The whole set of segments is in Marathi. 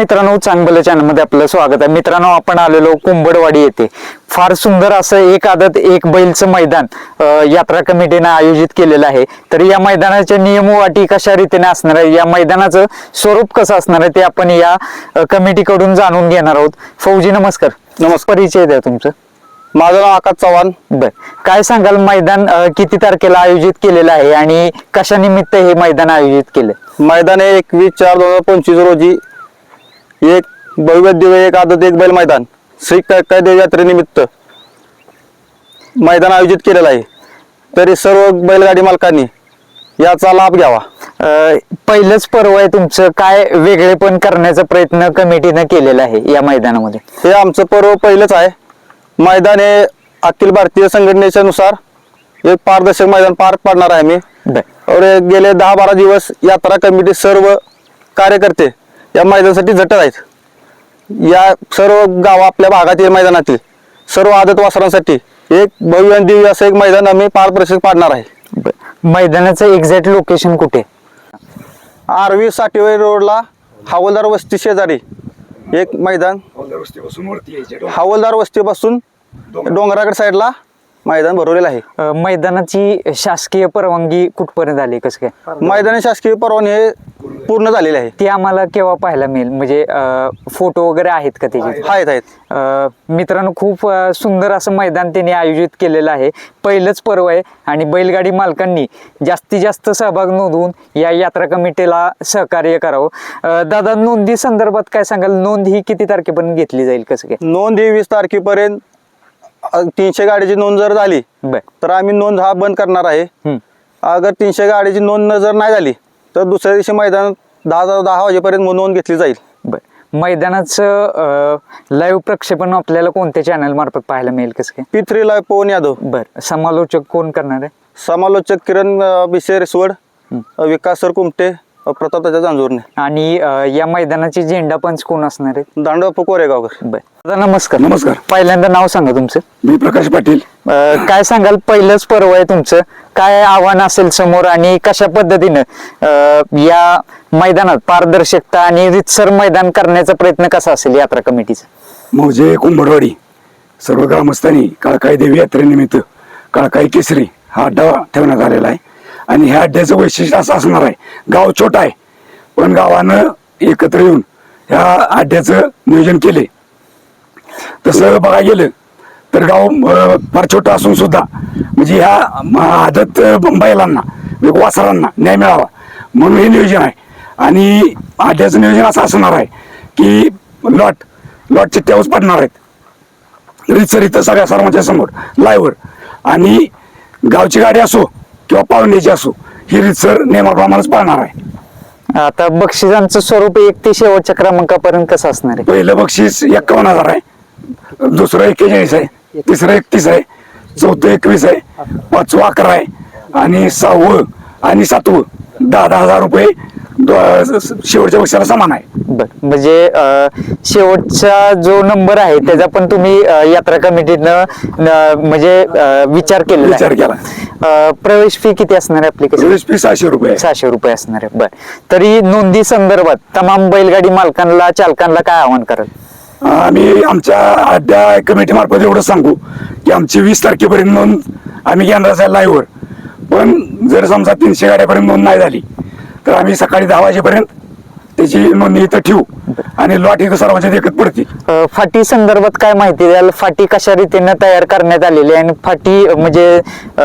मित्रांनो चांगलं चॅनलमध्ये आपलं स्वागत आहे. मित्रांनो आपण आलेलो कुंभडवाडी येथे. फार सुंदर असं एक आदत एक बैलचं मैदान यात्रा कमिटीनं आयोजित केलेलं आहे. तर या मैदानाचे नियम व अटी कशा रीतीने असणार आहे? या मैदानाचं स्वरूप कसं असणार आहे ते आपण या कमिटीकडून जाणून घेणार आहोत. फौजी नमस्कार. नमस्कार. परिचय द्या तुमचं. माझं नाव आकाश चव्हाण. बर. काय सांगाल मैदान किती तारखेला आयोजित केलेलं आहे आणि कशा निमित्त हे मैदान आयोजित केलं? मैदान आहे एकवीस चार दोन हजार पंचवीस रोजी एक भव्य दिव्य एक आदत एक बैल मैदान. श्री काय देव यात्रेनिमित्त मैदान आयोजित केलेलं आहे. तरी सर्व बैलगाडी मालकांनी याचा लाभ घ्यावा. पहिलंच पर्व आहे तुमचं. काय वेगळेपण करण्याचा प्रयत्न कमिटीनं केलेला आहे या मैदानामध्ये? हे आमचं पर्व पहिलंच आहे. मैदान हे अखिल भारतीय संघटनेच्या नुसार एक पारदर्शक मैदान पार पाडणार आहे मी और गेले दहा बारा दिवस यात्रा कमिटी सर्व कार्यकर्ते या मैदानासाठी झटत आहेत. या सर्व गाव आपल्या भागातील मैदानातील सर्व आदत वासरांसाठी एक भव्य आणि दिव्य असं एक मैदान आम्ही पार परिषद पाडणार आहे. मैदानाचं एक्झॅक्ट लोकेशन कुठे? आरवी साठेवाडी रोडला हवालदार वस्ती शेजारी एक मैदान. हवालदार वस्तीपासून डोंगराकडे साईडला मैदान भरवलेलं आहे. अ, मैदानाची शासकीय परवानगी कुठपर्यंत आली कसं काय? मैदानी शासकीय परवाने हे पूर्ण झालेले आहे. ती आम्हाला केव्हा पाहायला मिळेल? म्हणजे फोटो वगैरे आहेत का त्याचे? आहेत आहेत. अ, मित्रांनो खूप अ, सुंदर असं मैदान त्यांनी आयोजित केलेलं आहे. पहिलंच पर्व आहे आणि बैलगाडी मालकांनी जास्तीत जास्त सहभाग नोंदवून या यात्रा कमिटीला सहकार्य करावं. अ, दादा नोंदी संदर्भात काय सांगाल? नोंद ही किती तारखेपर्यंत घेतली जाईल कसं काय? नोंद ही वीस तारखेपर्यंत अ, तीनशे गाडीची नोंद जर झाली बर. तर आम्ही नोंद हा बंद करणार आहे. हम्म. अगर तीनशे गाडीची नोंद जर नाही झाली तर दुसऱ्या दिवशी मैदान दहा दहा दहा वाजेपर्यंत नोंद घेतली जाईल. बर. मैदानाचं लाईव्ह प्रक्षेपण आपल्याला कोणत्या चॅनल मार्फत पाहायला मिळेल कसं काय? पी थ्री ला पवन यादव. बर. समालोचक कोण करणार आहे? समालोचक किरण अ, बिसे रेसवड अ, विकास सर कुमटे अ, प्रताप त्याच्या जांजूरने. आणि अ, या मैदानाची झेंडा पंच कोण असणार आहे? दांडोप्पा कोरेगावकर बर. दादा नमस्कार. नमस्कार. पहिल्यांदा नाव सांगा तुमचं. मी प्रकाश पाटील. अ, काय सांगाल? पहिलंच पर्व आहे तुमचं. काय आव्हान असेल समोर आणि कशा पद्धतीनं अ, या मैदानात पारदर्शकता आणि रितसर मैदान करण्याचा प्रयत्न कसा असेल यात्रा कमिटीचा? मौजे कुंभडवाडी सर्व ग्रामस्थांनी काळकाई देवी यात्रेनिमित्त काळकाई केसरी हा अड्डा ठेवण्यात आलेला आहे. आणि ह्या अड्ड्याचं वैशिष्ट्य असं असणार आहे. गाव छोटा आहे पण गावानं एकत्र येऊन ह्या अड्ड्याचं नियोजन केले. तसं बघायला गेलं तर गाव फार छोटं असून सुद्धा म्हणजे ह्या म, आदत बैलांना म्हणजे वासरांना न्याय मिळावा म्हणून हे नियोजन आहे. आणि अड्ड्याचं नियोजन असं असणार आहे की लॉट लॉट चिठ्ठ्यावर पडणार आहेत. रितसर इथं सगळ्या सर्वांच्या समोर लायवर आणि गावची गाडी असो किंवा पाहुण्याची असो ही रितसर नियमाप्रमाणेच पाळणार आहे. आता बक्षिसांचं स्वरूप एक ते शेवटच्या क्रमांकापर्यंत कसं असणार आहे? पहिलं बक्षीस एक्कावन्न हजार आहे. दुसरं एक्केचाळीस आहे. तिसरं एकतीस आहे. चौथं एकवीस आहे. पाचवं अकरा आहे. आणि सहावं आणि सातवं. दहा दहा हजार रुपये शेवटच्या बक्षाला समान आहे. बर म्हणजे अ, शेवटचा जो नंबर आहे त्याचा पण तुम्ही अ, यात्रा कमिटीनं न, म्हणजे अ, विचार केलेला विचार आहे. केला. अ, प्रवेश फी किती असणार आहे आपली कशी प्रवेश फी सहाशे रुपये. आहे. सहाशे रुपये असणार आहे. बर. तरी नोंदी संदर्भात तमाम बैलगाडी मालकांना चालकांना काय आवाहन कराल? आम्ही आमच्या अड्डा कमिटी मार्फत एवढं सांगू की आमची वीस तारखेपर्यंत नोंद आम्ही घेणार आहे लाईव्हवर पण जर समजा तीनशे गाड्यापर्यंत नोंद नाही झाली तर आम्ही सकाळी दहा वाजेपर्यंत त्याची नोंदणी इथं ठेवू आणि लॉट इथं सर्वांच्या देखत पडतील अ, फाटी संदर्भात काय माहिती द्याल? फाटी कशा रीतीने तयार करण्यात आलेली आहे आणि फाटी अ, म्हणजे अ,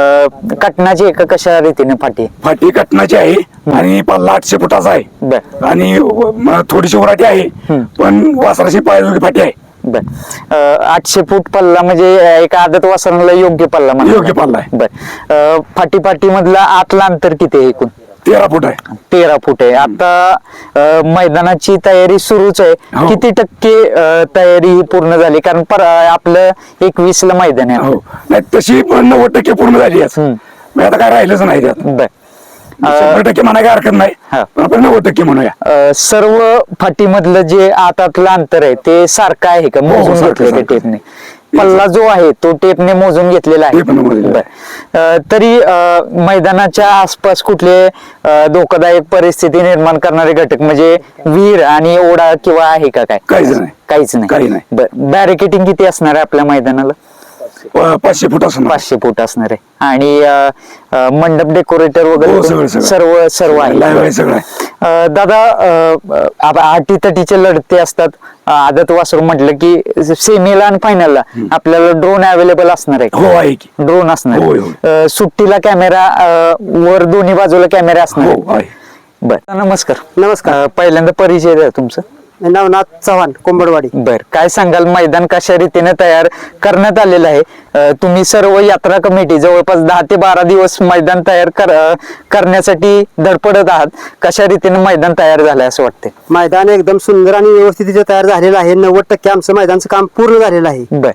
कटनाची आहे का कशा रीतीने फाटी? फाटी कटनाची आहे आणि पल्ला आठशे फुटाचा आहे. बर. आणि म- थोडीशी उराटी आहे पण वासराची पायजोगी फाटी आहे. बर. अ, आठशे फूट पल्ला म्हणजे अ, एका आदत वासराला योग्य पल्ला म्हणतात. योग्य पल्ला आहे. बर. अ, फाटी फाटी मधला आतला अंतर किती आहे एकूण? तेरा फूट आहे. तेरा फूट आहे. आता मैदानाची तयारी सुरूच आहे. हो. किती टक्के तयारी ही पूर्ण झाली? कारण पर आपलं एकवीस ला मैदान आहे. हो. नाही तशी पण नव्वद टक्के पूर्ण झाली आता काय राहिलंच नाही त्यात. शंभर टक्के म्हणा काय हरकत नाही. पण आपण नव्वद टक्के म्हणूया. सर्व फाटीमधलं जे आतातलं अंतर आहे ते सारखं आहे का? मोजून हो, सारखं, घेतलं. टेपने पल्ला जो आहे तो टेपने मोजून घेतलेला आहे टेपने मोजलेला बर. अ, तरी अ, मैदानाच्या आसपास कुठले अ, धोकादायक परिस्थिती निर्माण करणारे घटक म्हणजे विहीर आणि ओढा किंवा आहे का काय काहीच नाही. काहीच नाही काही नाही. बर बॅरिकेटिंग किती असणार आहे आपल्या मैदानाला पाचशे फूट असणार. पाचशे फूट असणार आहे. आणि अ, अ, मंडप डेकोरेटर हो, वगैरे सगळं, सगळं. सर्व सर्व आहे. Live आहे सगळं आहे. अ, दादा आटी तटीचे लढते असतात. अ, आदत वासरू म्हटलं की सेमीला आणि फायनलला आपल्याला ड्रोन अवेलेबल असणार आहे. हो आहे की. ड्रोन असणार होय, आहे. अ, सुट्टीला कॅमेरा वर दोन्ही बाजूला कॅमेरा असणार हो आहे. आहे. बर. नमस्कार. नमस्कार. अ, पहिल्यांदा परिचय द्या तुमचं. नवनाथ चव्हाण कोंबडवाडी. बर काय सांगाल? मैदान कशा रीतीने तयार करण्यात आलेलं आहे? अ, तुम्ही सर्व यात्रा कमिटी जवळपास दहा ते बारा दिवस मैदान तयार कर अ, करण्यासाठी धडपडत आहात. कशा रीतीने मैदान तयार झालंय असं वाटते मैदान एकदम सुंदर आणि व्यवस्थित इथे तयार झालेलं आहे. नव्वद टक्के आमचं मैदानचं काम पूर्ण झालेलं आहे. बर.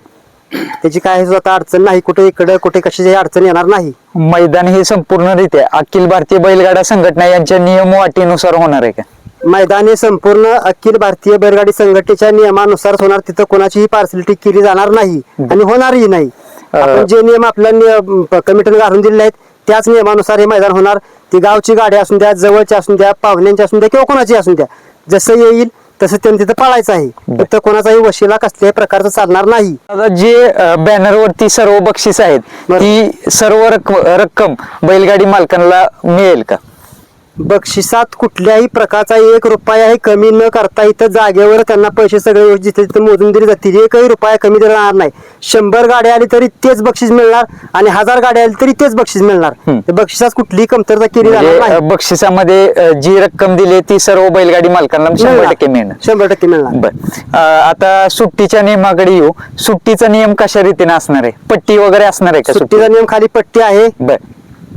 त्याची काय स्वतः अडचण नाही. कुठे इकडे कुठे कशाची अडचण येणार नाही. मैदान हे संपूर्णरित्या अखिल भारतीय बैलगाडा संघटना यांच्या नियम व अटीनुसार होणार आहे का? मैदान हे संपूर्ण अखिल भारतीय बैलगाडी संघटनेच्या नियमानुसार होणार तिथं कोणाचीही पार्सलिटी केली जाणार नाही आणि होणारही नाही. आपण जे नियम आपल्या कमिटीने घालून दिलेले आहेत त्याच नियमानुसार हे मैदान होणार. ती गावची गाडी असून द्या जवळची असून द्या पाहुण्यांची असून द्या किंवा कोणाची असून द्या जसं येईल तसं त्यांनी तिथं पाळायचं आहे. तिथं कोणाचाही वशिला कसल्याही प्रकारचं चालणार नाही. जे बॅनर वरती सर्व बक्षीस आहेत. ती सर्व रक्क- रक्कम बैलगाडी मालकांना मिळेल का? बक्षिसात कुठल्याही प्रकारचा एक रुपयाही कमी न करता इथं जागेवर त्यांना पैसे सगळे जिथे तिथे मोजून दिले जातील. एकही रुपया कमी दिला जाणार नाही. शंभर गाड्या आली तरी तेच बक्षीस मिळणार आणि हजार गाड्या आली तरी तेच बक्षीस मिळणार. बक्षिसात कुठलीही कमतरता केली म्हणजे जाणार अ, नाही बक्षिसामध्ये अ, जी रक्कम दिली ती सर्व बैलगाडी मालकांना शंभर मिळणार. टक्के मिळणार. शंभर टक्के मिळणार. बर. अ, आता सुट्टीच्या नियमाकडे येऊ. सुट्टीचा नियम कशा रीतीने असणार आहे? पट्टी वगैरे असणार आहे का सुट्टीचा नियम खाली पट्टी आहे. बर.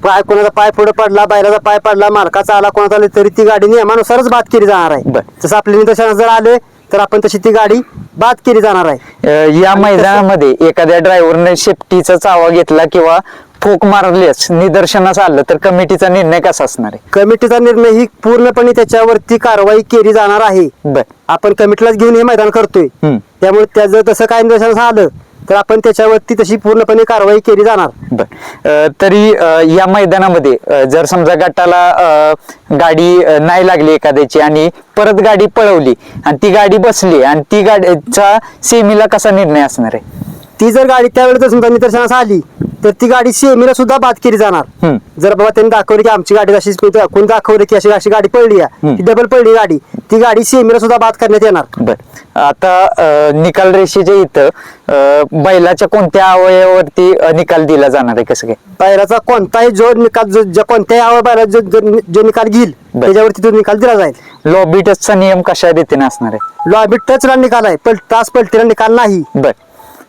पाय कोणाचा पाय पुढे पडला बैलाचा पाय पडला मालकाचा आला कोणाचा आला तरी ती गाडी नियमानुसारच बाद केली जाणार आहे. बर. जसं आपल्या निदर्शनात जर आले तर आपण तशी ती गाडी बाद केली जाणार आहे. अ, या मैदानामध्ये एखाद्या ड्रायव्हरने शेफ्टीचा चावा घेतला किंवा ठोक मारल्यास निदर्शनास आलं तर कमिटीचा निर्णय कसा असणार आहे? कमिटीचा निर्णय ही पूर्णपणे त्याच्यावरती कारवाई केली जाणार आहे. बर. आपण कमिटीलाच घेऊन हे मैदान करतोय. हम्म. त्यामुळे त्याचं तसं काय निदर्शनास आलं तर आपण त्याच्यावरती तशी पूर्णपणे कारवाई केली जाणार. बर. अ, तरी अ, या मैदानामध्ये अ, जर समजा गटाला अ, गाडी अ, नाही लागली एखाद्याची आणि परत गाडी पळवली आणि ती गाडी बसली आणि ती गाडीचा सेमीला कसा निर्णय असणार आहे? ती जर गाडी त्यावेळेस समजा निदर्शनास आली तर ती गाडी सेमीला सुद्धा बाद केली जाणार. जर बाबा त्यांनी दाखवली की आमची गाडी अशी कोण दाखवली की अशी अशी गाडी पडली आहे? डबल पडली गाडी. ती गाडी सेमीला सुद्धा बाद करण्यात येणार. आता निकाल रेषेच्या इथं बैलाच्या कोणत्या अवयवावरती निकाल दिला जाणार आहे कसं काय? बैलाचा कोणताही जो निकाल कोणत्याही आवा बैला जो निकाल घेईल. त्याच्यावरती तो निकाल दिला जाईल. लॉबी टचचा नियम कशा रीतीने असणार आहे? लॉबी टचला निकाल आहे पण तास पलटीला निकाल नाही. बर.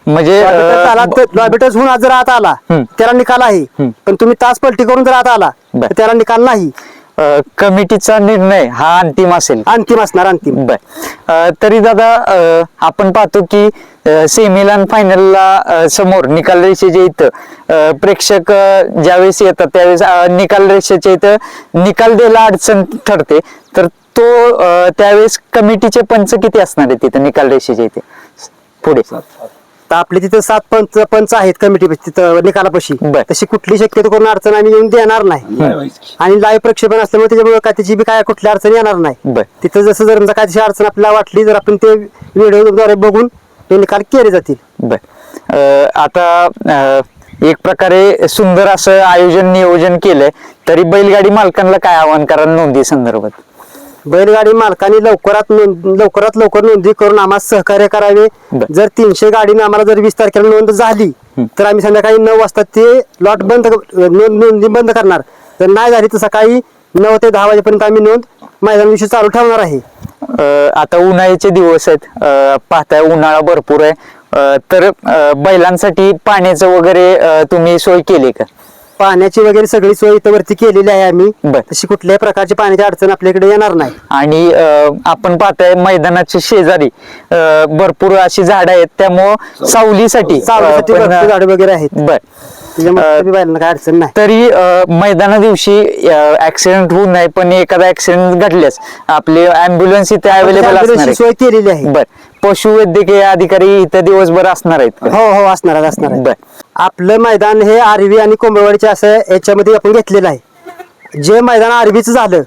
म्हणजे लॉबी टच आला अ, तर लॉबी टच होऊन जर आत आला हम्म. त्याला निकाल आहे. हम्म. पण तुम्ही तास पलटी करून जर आत आला बर. तर त्याला निकाल नाही. अ, कमिटीचा निर्णय हा अंतिम असेल. अंतिम असणार अंतिम. बर. अ, तरी दादा अ, आपण पाहतो की सेमीला आणि फायनलला समोर निकाल रेषेच्या इथं अ, प्रेक्षक अ, ज्यावेळेस येतात त्यावेळेस अ, निकाल रेषेच्या इथं निकाल द्यायला अडचण ठरते. तर तो अ, त्यावेळेस कमिटीचे पंच किती असणार आहे तिथं निकाल रेषेच्या इथे? पुढे. तर आपले तिथं सात पंच पंच आहेत कमिटी तिथं निकालापाशी. बर. तशी कुठली शक्यतो करून अडचण आम्ही येऊन देणार नाही. आणि लाईव्ह प्रक्षेपण असल्यामुळे त्याच्यामुळे काय त्याची बी काय कुठली अडचण येणार नाही. बर. तिथं जसं जर काय तशी अडचण आपल्याला वाटली तर आपण ते व्हिडिओद्वारे बघून ते निकाल केले जातील. बर. अ, आता अ, एक प्रकारे सुंदर असं आयोजन नियोजन केलंय तरी बैलगाडी मालकांना काय आवाहन करा नोंदी संदर्भात? बैलगाडी मालकांनी लवकरात नोंद लवकरात लवकर नोंदी करून आम्हाला सहकार्य करावे. जर तीनशे गाडीने आम्हाला जर वीस तारखेला नोंद झाली तर आम्ही संध्याकाळी नऊ वाजता ते लॉट बंद नोंद नोंदी बंद करणार. जर नाही झाली तर सकाळी नऊ ते दहा वाजेपर्यंत आम्ही नोंद मैदान विषयी चालू ठेवणार आहे. आता उन्हाळ्याचे दिवस आहेत. पाहताय उन्हाळा भरपूर आहे. तर बैलांसाठी पाण्याचं वगैरे तुम्ही सोय केली का? पाण्याची वगैरे सगळी सोय इथं वरती केलेली आहे आम्ही. बर. तशी कुठल्याही प्रकारची पाण्याची अडचण आपल्याकडे येणार नाही. आणि अ, आपण पाहताय मैदानाच्या शेजारी अ, भरपूर अशी झाडं आहेत. त्यामुळं सावलीसाठी अ, चालण्यासाठी पण, भरपूर झाडे वगैरे आहेत. बर. त्याच्यामुळे अ, कधी बैलांना काय अडचण नाही. तरी अ, मैदाना दिवशी ऍक्सिडेंट होऊ नये पण एखादा ऍक्सिडेंट घडल्यास आपली अँब्युलन्स इथे अवेलेबल असणार आहे. सोय केलेली आहे. बर. पशुवैद्यकीय अधिकारी इथं दिवसभर असणार आहेत का? हो हो असणार आहे, असणार आहे. बर आपलं मैदान हे आरवी आणि कोंबडवाडीचे असं याच्यामध्ये आपण घेतलेलं आहे जे मैदान आरवीचं झालं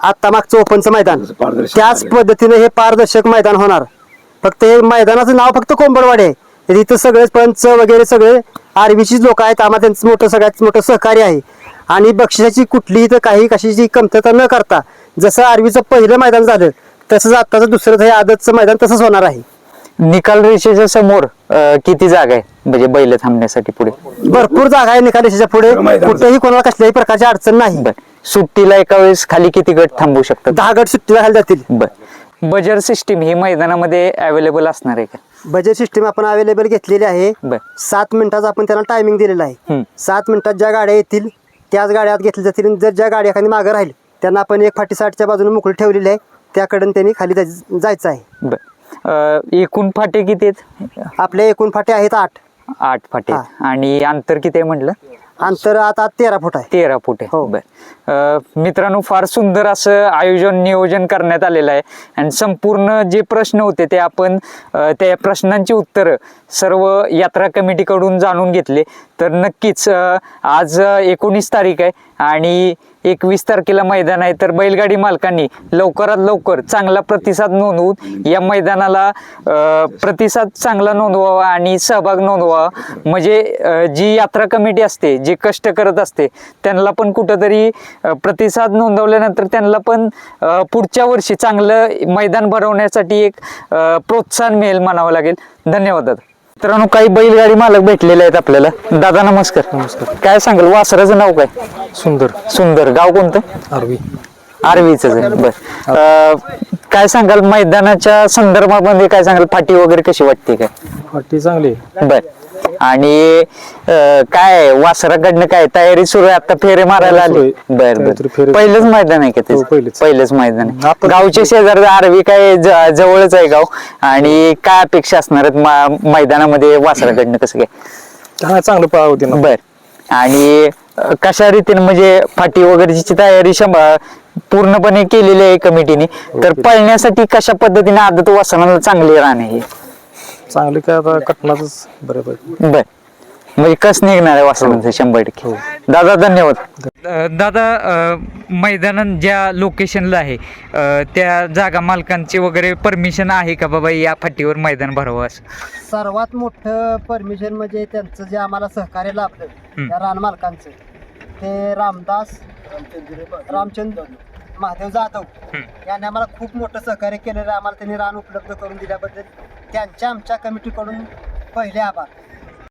आता मागचं ओपनचं मैदान त्याच. पद्धतीने हे पारदर्शक मैदान होणार फक्त हे मैदानाचं नाव फक्त कोंबडवाडी आहे तर इथं सगळे पंच वगैरे सगळे आरवीचीच लोक आहेत आम्हाला त्यांचं मोठं सगळ्यात मोठं सहकार्य आहे आणि बक्षिसाची कुठलीही तर काही कशाची कमतरता न करता जसं आरवीचं पहिलं मैदान झालं तसंच आत्ताचं दुसरं हे आदतचं मैदान तसंच होणार आहे. निकाल रेषेच्या समोर अं, किती जागा आहे? म्हणजे बैल थांबण्यासाठी पुढे. भरपूर जागा आहे निकालाच्या पुढे. मैदान. कुठेही कोणाला कसल्याही प्रकारची अडचण नाही. बर. सुट्टीला एका वेळेस खाली किती गट थांबू शकतात? दहा गट सुट्टीला खाली जातील. बर. बजर सिस्टीम ही मैदानामध्ये अवेलेबल असणार आहे का? बजेट सिस्टीम आपण अवेलेबल घेतलेली आहे. बर. सात मिनिटाचा आपण त्यांना टायमिंग दिलेला आहे. सात मिनिटात ज्या गाड्या येतील त्याच गाड्यात घेतल्या जातील आणि जर ज्या गाडी एखादी मागं राहील त्यांना आपण एक फाटी साठच्या बाजूने मोकळी ठेवलेली आहे. त्याकडून त्यांनी खाली जाय- जायचं आहे. बर. अं, एकूण फाटे किती आहेत? आपल्या एकूण फाटे आहेत आठ. आठ फाटे आहेत. आणि अंतर किती आहे म्हटलं? अंतर आता तेरा फूट आहे. तेरा फूट आहे. हो. बर. अं, मित्रांनो फार सुंदर असं आयोजन नियोजन करण्यात आलेलं आहे. आणि संपूर्ण जे प्रश्न होते ते आपण अं, त्या प्रश्नांची उत्तरं सर्व यात्रा कमिटीकडून जाणून घेतले. तर नक्कीच आज एकोणीस तारीख आहे आणि एकवीस तारखेला मैदान आहे. तर बैलगाडी मालकांनी लवकरात लवकर चांगला प्रतिसाद नोंदवून या मैदानाला प्रतिसाद चांगला नोंदवावा आणि सहभाग नोंदवावा. म्हणजे जी यात्रा कमिटी असते जे कष्ट करत असते त्यांना पण कुठंतरी प्रतिसाद नोंदवल्यानंतर त्यांना पण पुढच्या वर्षी चांगलं मैदान भरवण्यासाठी एक प्रोत्साहन मिळेल म्हणावं लागेल. धन्यवाद दादा. मित्रांनो काही बैलगाडी मालक भेटलेले आहेत आपल्याला. दादा नमस्कार. नमस्कार. काय सांगाल वासराचं नाव काय? सुंदर. सुंदर. गाव कोणतं? आरवी. आर्वीच बर. काय सांगाल मैदानाच्या संदर्भामध्ये काय सांगाल फाटी वगैरे कशी वाटते काय? फाटी चांगली. बर. आणि अं, काय वासराकडनं काय? तयारी सुरू आहे आता फेरे मारायला आले. सुरू बर आहे. बर. काहीतरी फेरे- पहिलंच मैदान आहे का ते? हो, पहिलेच. पहिलंच मैदान आहे. आपण- गावचे शेजारी आरवी काय ज- जवळच आहे गाव. आणि काय अपेक्षा असणार आहेत मा- मैदानामध्ये वासराकडनं कसं काय? हा चांगलं पळा होती ना बर. आणि अ, कशा रीतीने म्हणजे फाटी वगैरेची तयारी पूर्णपणे केलेली आहे कमिटीने तर पळण्यासाठी कशा पद्धतीने आदत वासनाला चांगली राहणे हे? चांगली काय आता कटणारच बऱ्यापैकी बर. म्हणजे कस निघणार आहे वासनाचं शंभर टक्के. दादा धन्यवाद. दादा मैदानात ज्या लोकेशनला आहे त्या जागा मालकांची वगैरे परमिशन आहे का बाबा या फाटीवर मैदान भरावं असं? सर्वात मोठं परमिशन म्हणजे त्यांचं जे आम्हाला सहकार्य लाभलं. त्या रान मालकांचं. ते रामदास रामचंद्र. महादेव जाधव यांनी आम्हाला खूप मोठं सहकार्य केलेलं आम्हाला त्यांनी रान उपलब्ध करून दिल्याबद्दल त्यांच्या आमच्या कमिटीकडून पहिले आभार.